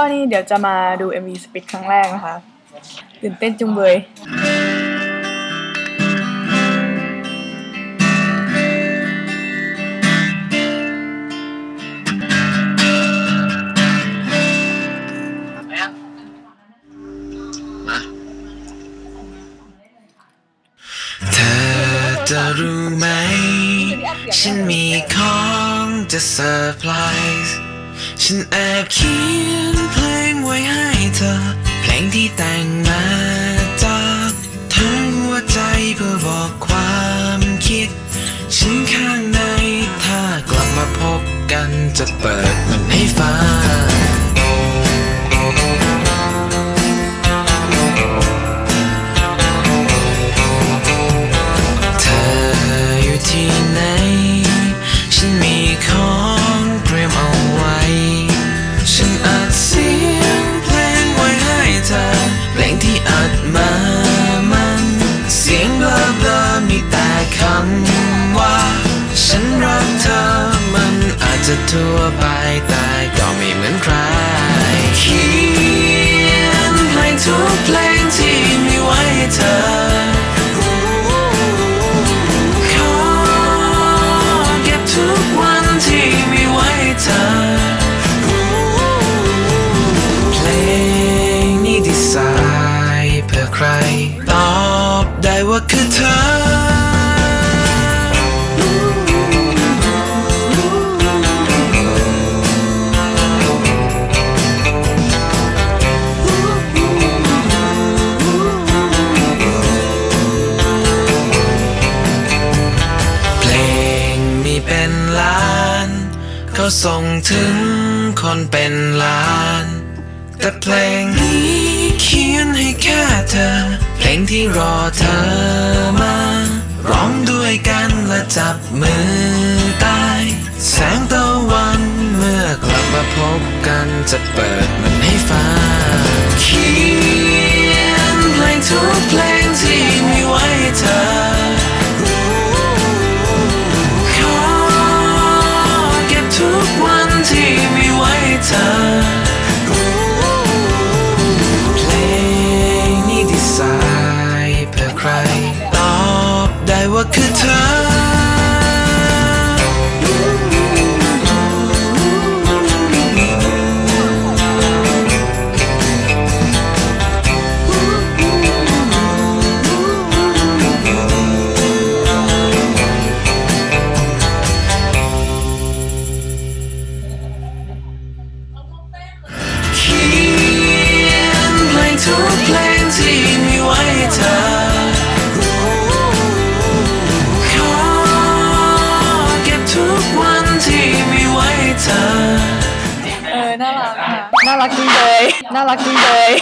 ก็นี่เดี๋ยวจะมาดู MV Split ครั้งแรกนะคะ ตื่นเต้นจุงเบยจะรู้ไหม ฉันมีของจะเซอร์ไพรส์ฉันแอบเขียน ไว้ให้เธอ เพลงที่แต่งมาจากทั้งหัวใจเพื่อบอกความคิด ฉันข้างในถ้ากลับมาพบกันจะเปิดมันให้ฟัง จะทั่วไปแต่ก็ไม่เหมือนใครเขียนเพลงทุกเพลงที่มีไว้ให้เธอขอเก็บทุกวันที่มีไว้ให้เธอเพลงนี้ดีไซน์เพื่อใคร ตอบได้ว่าคือเธอ เป็นล้าน เขาส่งถึงคนเป็นล้าน แต่เพลงนี้เขียนให้แค่เธอ เพลงที่รอเธอมา ร้องด้วยกันและจับมือตายแสงตะวันเมื่อกลับมาพบกันจะเปิดมันให้ฟังเขียนเพลงทุก น่ารักจริงเลย น่ารักจริงเลย